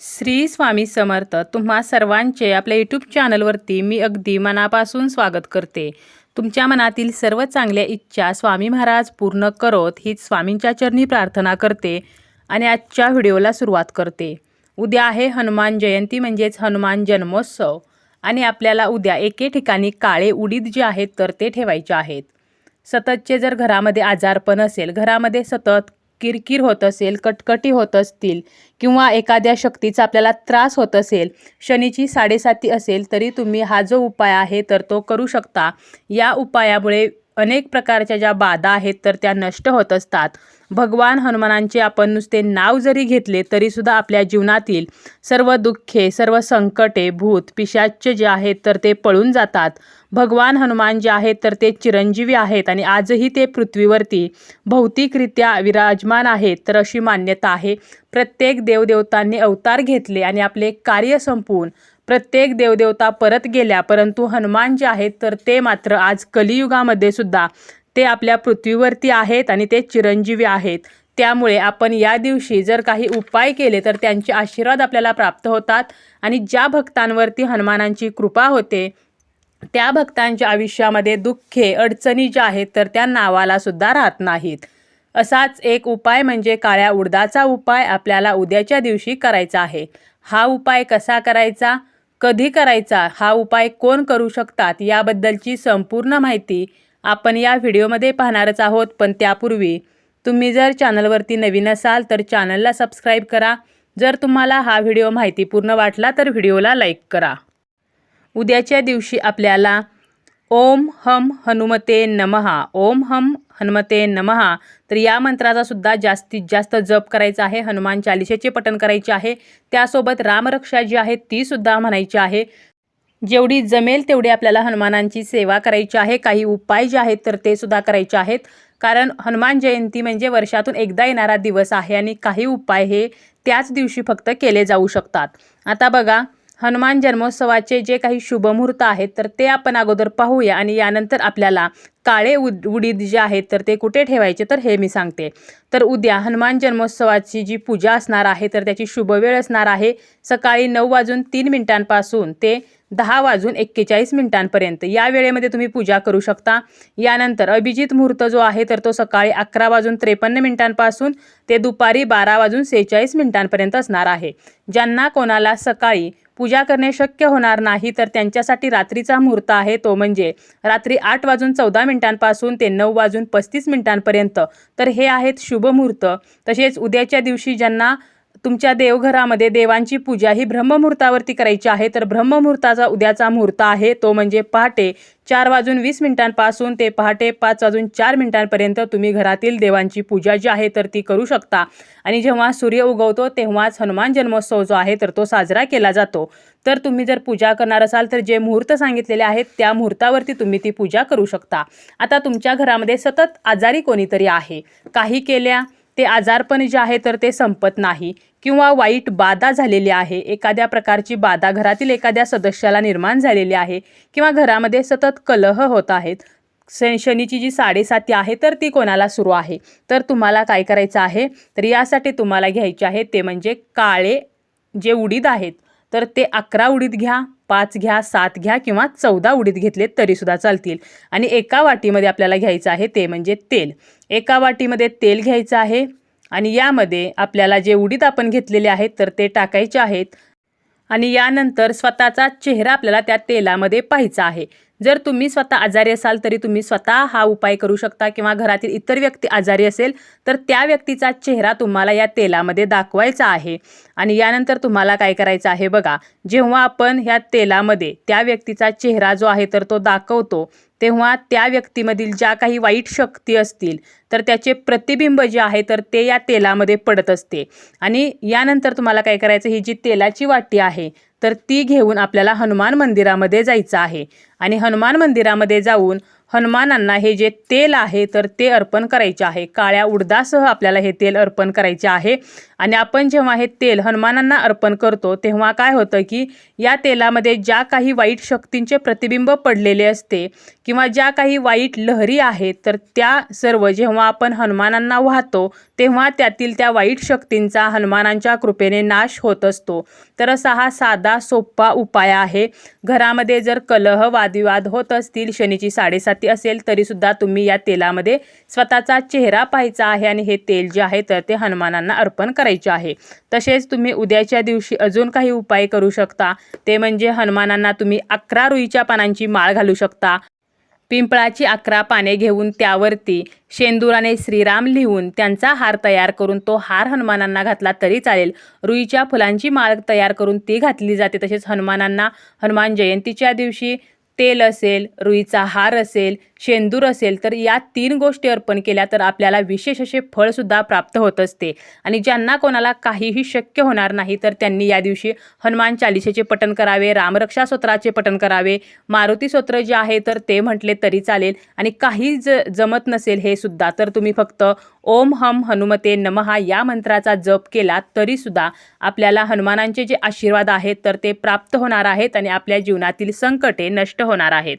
श्री स्वामी समर्थ तुम्हा सर्वांचे आपल्या यूट्यूब चॅनलवरती मी अगदी मनापासून स्वागत करते. तुमच्या मनातील सर्व चांगल्या इच्छा स्वामी महाराज पूर्ण करोत हीच स्वामींच्या चरणी प्रार्थना करते आणि आजच्या व्हिडिओला सुरुवात करते. उद्या आहे हनुमान जयंती म्हणजेच हनुमान जन्मोत्सव आणि आपल्याला उद्या एके ठिकाणी काळे उडीद जे आहेत तर ते ठेवायचे आहेत. सततचे जर घरामध्ये आजारपण असेल घरामध्ये सतत किरकिर होत असेल कटकटी होत असतील किंवा एखाद्या शक्तीचा आपल्याला त्रास होत असेल शनीची साडेसाती असेल तरी तुम्ही हा जो उपाय आहे तर तो करू शकता. या उपायामुळे अनेक प्रकारच्या ज्या बाधा आहेत तर त्या नष्ट होत असतात. भगवान हनुमानांचे आपण नुसते नाव जरी घेतले तरीसुद्धा आपल्या जीवनातील सर्व दुःखे सर्व संकटे भूत पिशाच्य जे आहेत तर ते पळून जातात. भगवान हनुमान जे आहेत तर ते चिरंजीवी आहेत आणि आजही ते पृथ्वीवरती भौतिकरित्या विराजमान आहेत. तर अशी मान्यता आहे. प्रत्येक देवदेवतांनी अवतार घेतले आणि आपले कार्य संपवून प्रत्येक देवदेवता परत गेल्या परंतु हनुमान जे आहेत तर ते मात्र आज कलियुगामध्ये सुद्धा ते आपल्या पृथ्वीवरती आहेत आणि ते चिरंजीवी आहेत. त्यामुळे आपण या दिवशी जर काही उपाय केले तर त्यांचे आशीर्वाद आपल्याला प्राप्त होतात आणि ज्या भक्तांवरती हनुमानांची कृपा होते त्या भक्तांच्या आयुष्यामध्ये दुःखे अडचणी ज्या आहेत तर त्या नावाला सुद्धा राहत नाहीत. असाच एक उपाय म्हणजे काळ्या उडदाचा उपाय आपल्याला उद्याच्या दिवशी करायचा आहे. हा उपाय कसा करायचा? कधी करायचा हा उपाय कोण करू शकतात याबद्दलची संपूर्ण माहिती आपण या व्हिडिओमध्ये पाहणारच आहोत. पण त्यापूर्वी तुम्ही जर चॅनलवरती नवीन असाल तर चॅनलला सबस्क्राईब करा. जर तुम्हाला हा व्हिडिओ माहितीपूर्ण वाटला तर व्हिडिओला लाईक करा. उद्याच्या दिवशी आपल्याला ओम हम हनुमते नमहा ओम हम हनुमते नमहा तर या मंत्राचा सुद्धा जास्तीत जास्त जप करायचा आहे हनुमान चालिसेचे पठण करायचे आहे. त्यासोबत रामरक्षा जी आहे ती सुद्धा म्हणायची आहे. जेवढी जमेल तेवढी आपल्याला हनुमानांची सेवा करायची आहे. काही उपाय जे आहेत तर ते सुद्धा करायचे आहेत. कारण हनुमान जयंती म्हणजे वर्षातून एकदा येणारा दिवस आहे आणि काही उपाय हे त्याच दिवशी फक्त केले जाऊ शकतात. आता बघा हनुमान जन्मोत्सवाचे जे काही शुभमुहूर्त आहेत तर ते आपण अगोदर पाहूया आणि यानंतर आपल्याला काळे उद उडीद जे आहेत तर ते कुठे ठेवायचे तर हे मी सांगते. तर उद्या हनुमान जन्मोत्सवाची जी पूजा असणार आहे तर त्याची शुभवेळ असणार आहे सकाळी नऊ वाजून तीन मिनिटांपासून ते दहा वाजून एक्केचाळीस मिनिटांपर्यंत. या वेळेमध्ये तुम्ही पूजा करू शकता. यानंतर अभिजित मुहूर्त जो आहे तर तो सकाळी अकरा वाजून त्रेपन्न मिनिटांपासून ते दुपारी बारा वाजून सेहेचाळीस मिनिटांपर्यंत असणार आहे. ज्यांना कोणाला सकाळी पूजा करणे शक्य होणार नाही तर त्यांच्यासाठी रात्रीचा मुहूर्त आहे. तो म्हणजे रात्री आठ वाजून चौदा मिनिटांपासून ते नऊ वाजून पस्तीस मिनिटांपर्यंत. तर हे आहेत शुभ मुहूर्त. तसेच उद्याच्या दिवशी ज्यांना तुमच्या देवघरामध्ये देवांची पूजा ही ब्रह्ममुहूर्तावरती करायची आहे तर ब्रह्ममुहूर्ताचा उद्याचा मुहूर्त आहे तो म्हणजे पहाटे चार वाजून वीस मिनिटांपासून ते पहाटे पाच वाजून चार मिनिटांपर्यंत तुम्ही घरातील देवांची पूजा जी आहे तर ती करू शकता. आणि जेव्हा सूर्य उगवतो तेव्हाच हनुमान जन्मोत्सव जो आहे तर तो साजरा केला जातो. तर तुम्ही जर पूजा करणार असाल तर जे मुहूर्त सांगितलेले आहेत त्या मुहूर्तावरती तुम्ही ती पूजा करू शकता. आता तुमच्या घरामध्ये सतत आजारी कोणीतरी आहे? काही केल्या? ते आजारपण जे आहे तर ते संपत नाही किंवा वाईट बाधा झालेली आहे एखाद्या प्रकारची बाधा घरातील एखाद्या सदस्याला निर्माण झालेली आहे किंवा घरामध्ये सतत कलह होत आहेत श शनीची जी साडेसाती आहे तर ती कोणाला सुरू आहे? तर तुम्हाला काय करायचं आहे? तर यासाठी तुम्हाला घ्यायचे आहे ते म्हणजे काळे जे उडीद आहेत तर ते अकरा उडीद घ्या पाच घ्या सात घ्या किंवा चौदा उडीद घेतले तरीसुद्धा चालतील. आणि एका वाटीमध्ये आपल्याला घ्यायचं आहे ते म्हणजे तेल. एका वाटीमध्ये तेल घ्यायचं आहे आणि यामध्ये आपल्याला जे उडीद आपण घेतलेले आहेत तर ते टाकायचे आहेत. आणि यानंतर स्वतःचा चेहरा आपल्याला त्या तेलामध्ये पाहायचा आहे. जर तुम्ही स्वतः आजारी असाल तरी तुम्ही स्वतः हा उपाय करू शकता किंवा घरातील इतर व्यक्ती आजारी असेल तर त्या व्यक्तीचा चेहरा तुम्हाला या तेलामध्ये दाखवायचा आहे. आणि यानंतर तुम्हाला काय करायचं आहे बघा जेव्हा आपण ह्या तेलामध्ये त्या व्यक्तीचा चेहरा जो आहे तर तो दाखवतो तेव्हा त्या व्यक्तीमधील ज्या काही वाईट शक्ती असतील तर त्याचे प्रतिबिंब जे आहे तर ते या तेलामध्ये पडत असते. आणि यानंतर तुम्हाला काय करायचं ही जी तेलाची वाटी आहे तर ती घेऊन आपल्याला हनुमान मंदिरामध्ये जायचं आहे. आणि हनुमान मंदिरामध्ये जाऊन हनुमानांना हे जे तेल आहे तर ते अर्पण करायचे आहे. काळ्या उडदासह आपल्याला हे तेल अर्पण करायचे आहे. आणि आपण जेव्हा हे तेल हनुमानांना अर्पण करतो तेव्हा काय होतं की या तेलामध्ये ज्या काही वाईट शक्तींचे प्रतिबिंब पडलेले असते किंवा ज्या काही वाईट लहरी आहेत तर त्या सर्व जेव्हा आपण हनुमानांना वाहतो तेव्हा त्यातील त्या वाईट शक्तींचा हनुमानांच्या कृपेने नाश होत असतो. तर असा हा साधा सोपा उपाय आहे. घरामध्ये जर कलह वादविवाद होत असतील शनीची साडेसात असेल तरीसुद्धा तुम्ही या तेलामध्ये स्वतःचा चेहरा पाहायचा आहे आणि हे तेल जे आहे तर ते हनुमानांना अर्पण करायचे आहे. तसेच तुम्ही उद्याच्या दिवशी अजून काही उपाय करू शकता. ते म्हणजे हनुमानांना तुम्ही अकरा रुईच्या पानांची माळ घालू शकता. पिंपळाची अकरा पाने घेऊन त्यावरती शेंदुराने श्रीराम लिहून त्यांचा हार तयार करून तो हार हनुमानांना घातला तरी चालेल. रुईच्या फुलांची माळ तयार करून ती घातली जाते. तसेच हनुमानांना हनुमान जयंतीच्या दिवशी तेल असेल रुईचा हार असेल शेंदूर असेल तर या तीन गोष्टी अर्पण केल्या तर आपल्याला विशेष असे फळसुद्धा प्राप्त होत असते. आणि ज्यांना कोणाला काहीही शक्य होणार नाही तर त्यांनी या दिवशी हनुमान चालिसेचे पठण करावे रामरक्षा स्तोत्राचे पठण करावे. मारुती स्तोत्र जे आहे तर ते म्हटले तरी चालेल. आणि काही ज जमत नसेल हे सुद्धा तर तुम्ही फक्त ओम हम हनुमते नमहा या मंत्राचा जप केला तरीसुद्धा आपल्याला हनुमानांचे जे आशीर्वाद आहेत तर ते प्राप्त होणार आहेत आणि आपल्या जीवनातील संकटे नष्ट होणार आहेत.